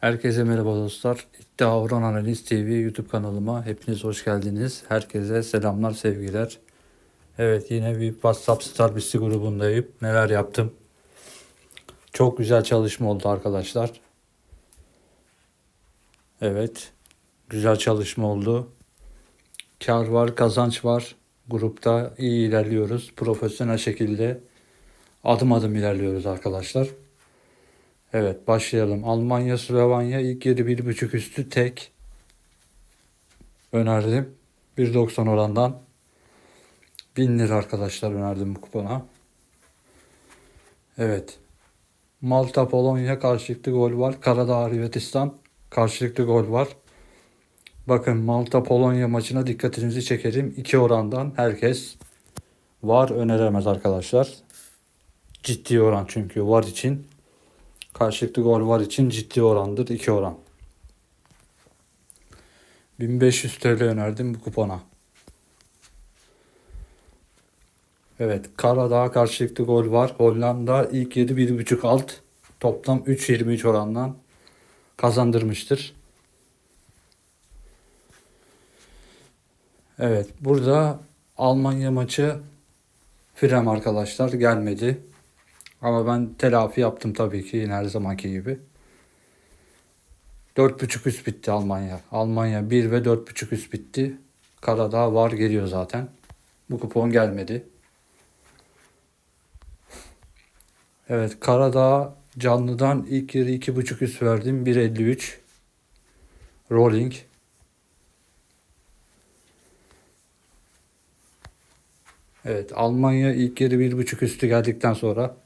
Herkese merhaba dostlar. İddia Oran Analiz TV YouTube kanalıma hepiniz hoş geldiniz. Herkese selamlar, sevgiler. Evet yine bir WhatsApp Star Bisti grubundayım. Neler yaptım? Çok güzel çalışma oldu arkadaşlar. Evet. Güzel çalışma oldu. Kar var, kazanç var. Grupta iyi ilerliyoruz. Profesyonel şekilde adım adım ilerliyoruz arkadaşlar. Evet başlayalım. Almanya, Slovenya ilk yeri 1.5 üstü tek önerdim. 1.90 orandan 1000 lira arkadaşlar önerdim bu kupona. Evet. Malta, Polonya karşılıklı gol var. Karadağ, Hırvatistan karşılıklı gol var. Bakın Malta, Polonya maçına dikkatinizi çekerim. 2 orandan herkes var öneremez arkadaşlar. Ciddi oran çünkü var için. Karşılıklı gol var için ciddi orandır. 2 oran. 1500 TL önerdim bu kupona. Evet. Karadağ karşılıklı gol var. Hollanda ilk 7 1.5 alt. Toplam 3.23 orandan kazandırmıştır. Evet. Burada Almanya maçı Frem arkadaşlar gelmedi. Ama ben telafi yaptım tabii ki yine her zamanki gibi. 4.5 üst bitti Almanya. Almanya 1 ve 4.5 üst bitti. Karadağ var geliyor zaten. Bu kupon gelmedi. Evet Karadağ canlıdan ilk yarı 2.5 üst verdim. 1.53. Rolling. Evet Almanya ilk yarı 1.5 üstü geldikten sonra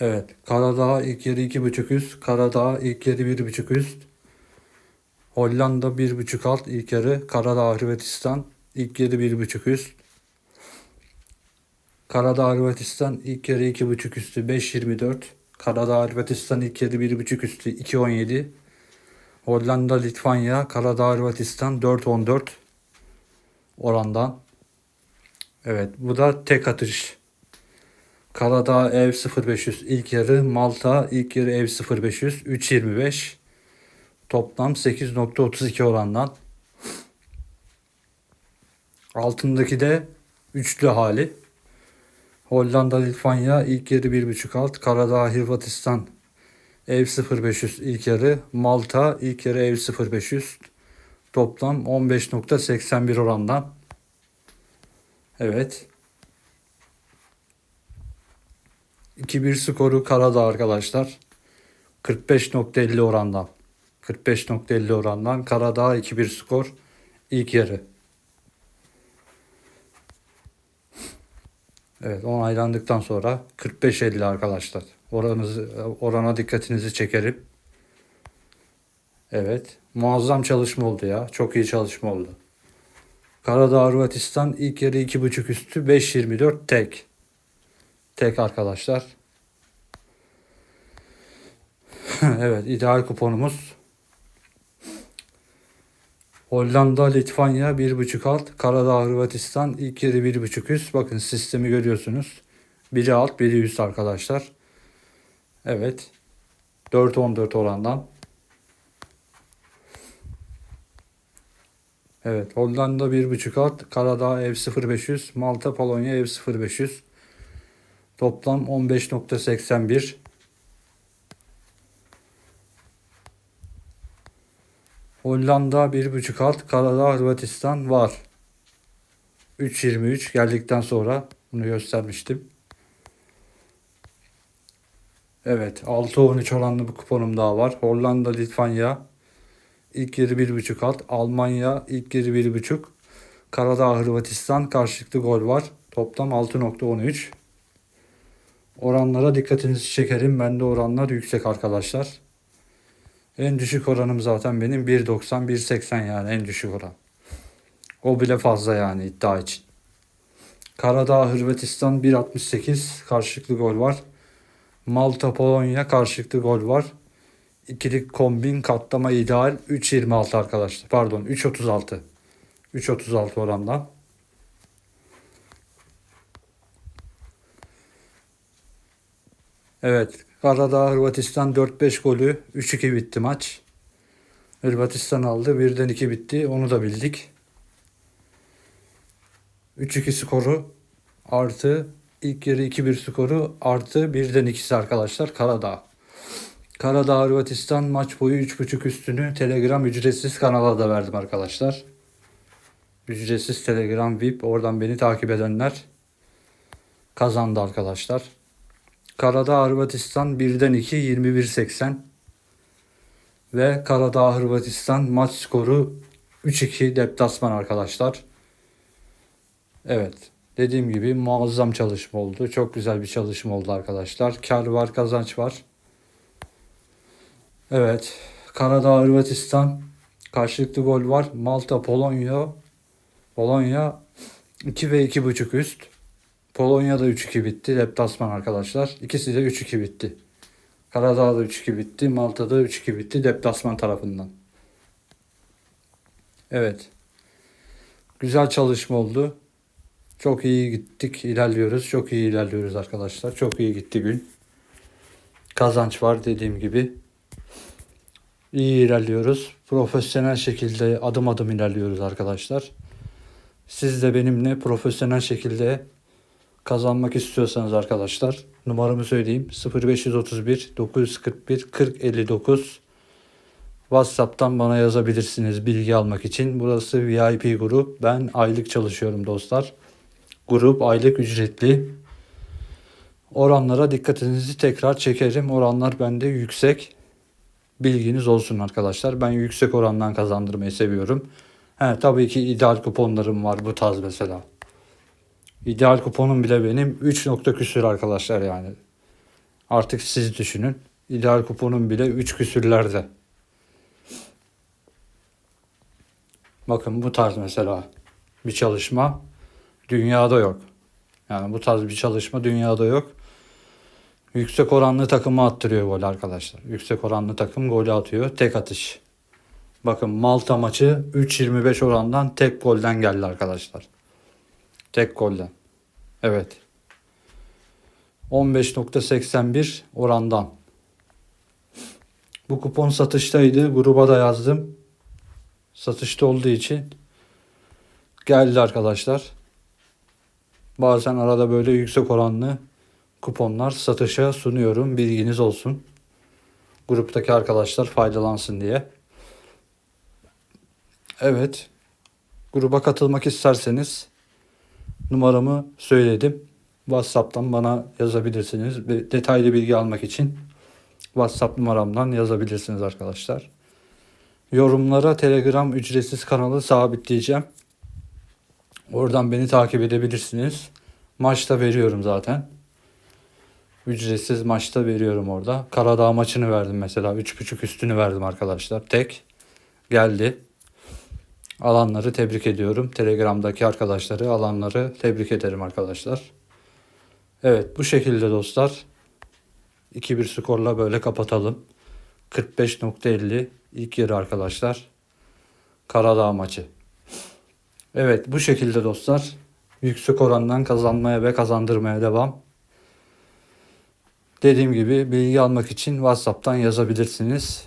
Evet. Karadağ ilk yarı 2.5 üst. Karadağ ilk yarı 1.5 üst. Hollanda 1.5 alt ilk yarı. Karadağ Hırvatistan ilk yarı 1.5 üst. Karadağ Hırvatistan ilk yarı 2.5 üstü 5.24. Karadağ Hırvatistan ilk yarı 1.5 üstü 2.17. Hollanda Litvanya Karadağ Hırvatistan 4.14 orandan. Evet bu da tek atış. Karadağ ev 0500 ilk yarı, Malta ilk yarı ev 0500 3.25 toplam 8.32 orandan. Altındaki de üçlü hali. Hollanda Litvanya ilk yarı 1.5 alt, Karadağ Hırvatistan ev 0500 ilk yarı, Malta ilk yarı ev 0500 toplam 15.81 orandan. Evet. 2-1 skoru Karadağ arkadaşlar. 45.50 orandan. 45.50 orandan Karadağ 2-1 skor ilk yarı. Evet onaylandıktan sonra 45-50 arkadaşlar. Oranızı, orana dikkatinizi çekerim. Evet. Muazzam çalışma oldu ya. Çok iyi çalışma oldu. Karadağ Hırvatistan ilk yarı 2.5 üstü 5.24 tek. Tek arkadaşlar. evet ideal kuponumuz. Hollanda, Litvanya 1.5 alt. Karadağ, Hırvatistan ilk yarı 1.5 üst. Bakın sistemi görüyorsunuz. Biri alt, biri üst arkadaşlar. Evet. 4-14 orandan. Evet. Hollanda 1.5 alt. Karadağ ev 0500. Malta, Polonya ev 0500. Toplam 15.81. Hollanda 1.5 alt. Karadağ Hırvatistan var. 3.23 geldikten sonra bunu göstermiştim. Evet 6-13 oranlı bir kuponum daha var. Hollanda Litvanya ilk yarı 1.5 alt. Almanya ilk yarı 1.5. Karadağ Hırvatistan karşılıklı gol var. Toplam 6.13. Oranlara dikkatinizi çekerim. Bende oranlar yüksek arkadaşlar. En düşük oranım zaten benim 1.90 1.80 yani en düşük oran. O bile fazla yani iddia için. Karadağ Hırvatistan 1.68 karşılıklı gol var. Malta Polonya karşılıklı gol var. İkili kombin katlama ideal 3.26 arkadaşlar. Pardon 3.36. 3.36 orandan. Evet. Karadağ Hırvatistan 4-5 golü 3-2 bitti maç. Hırvatistan aldı. Birden 2 bitti. Onu da bildik. 3-2 skoru artı ilk yarı 2-1 skoru artı birden ikisi arkadaşlar Karadağ. Karadağ Hırvatistan maç boyu 3.5 üstünü Telegram ücretsiz kanala da verdim arkadaşlar. Ücretsiz Telegram VIP oradan beni takip edenler kazandı arkadaşlar. Karadağ Hırvatistan 1'den 2 21.80 ve Karadağ Hırvatistan maç skoru 3-2 deplasman arkadaşlar. Evet. Dediğim gibi muazzam çalışma oldu. Çok güzel bir çalışma oldu arkadaşlar. Kar var, kazanç var. Evet. Karadağ, Hırvatistan karşılıklı gol var. Malta, Polonya. Polonya 2 ve 2.5 üst. Polonya da 3-2 bitti. Deplasman arkadaşlar. İkisi de 3-2 bitti. Karadağ da 3-2 bitti. Malta da 3-2 bitti. Deplasman tarafından. Evet. Güzel çalışma oldu. Çok iyi gittik, ilerliyoruz. Çok iyi ilerliyoruz arkadaşlar. Çok iyi gitti gün. Kazanç var dediğim gibi. İyi ilerliyoruz. Profesyonel şekilde adım adım ilerliyoruz arkadaşlar. Siz de benimle profesyonel şekilde kazanmak istiyorsanız arkadaşlar numaramı söyleyeyim 0531 941 40 59 WhatsApp'tan bana yazabilirsiniz bilgi almak için. Burası VIP grup. Ben aylık çalışıyorum dostlar. Grup aylık ücretli. Oranlara dikkatinizi tekrar çekerim. Oranlar bende yüksek. Bilginiz olsun arkadaşlar. Ben yüksek orandan kazandırmayı seviyorum. He, tabii ki ideal kuponlarım var bu tarz mesela. İdeal kuponum bile benim 3 nokta küsür arkadaşlar yani. Artık siz düşünün. İdeal kuponum bile 3 küsürlerde. Bakın bu tarz mesela bir çalışma dünyada yok. Yani bu tarz bir çalışma dünyada yok. Yüksek oranlı takımı attırıyor gol arkadaşlar. Yüksek oranlı takım golü atıyor. Tek atış. Bakın Malta maçı 3.25 orandan tek golden geldi arkadaşlar. Tek golden. Evet. 15.81 orandan. Bu kupon satıştaydı. Gruba da yazdım. Satışta olduğu için geldi arkadaşlar. Bazen arada böyle yüksek oranlı kuponlar satışa sunuyorum. Bilginiz olsun. Gruptaki arkadaşlar faydalansın diye. Evet. Gruba katılmak isterseniz numaramı söyledim. WhatsApp'tan bana yazabilirsiniz. Bir Detaylı bilgi almak için WhatsApp numaramdan yazabilirsiniz arkadaşlar. Yorumlara Telegram ücretsiz kanalı sabitleyeceğim. Oradan beni takip edebilirsiniz. Maçta veriyorum zaten. Ücretsiz maçta veriyorum orada. Karadağ maçını verdim mesela. 3.5 üstünü verdim arkadaşlar. Tek geldi. Alanları tebrik ediyorum. Telegram'daki arkadaşları, alanları tebrik ederim arkadaşlar. Evet bu şekilde dostlar. 2-1 skorla böyle kapatalım. 45.50 ilk yarı arkadaşlar. Karadağ maçı. Evet bu şekilde dostlar. Yüksek orandan kazanmaya ve kazandırmaya devam. Dediğim gibi bilgi almak için WhatsApp'tan yazabilirsiniz.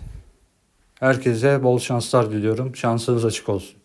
Herkese bol şanslar diliyorum. Şansınız açık olsun.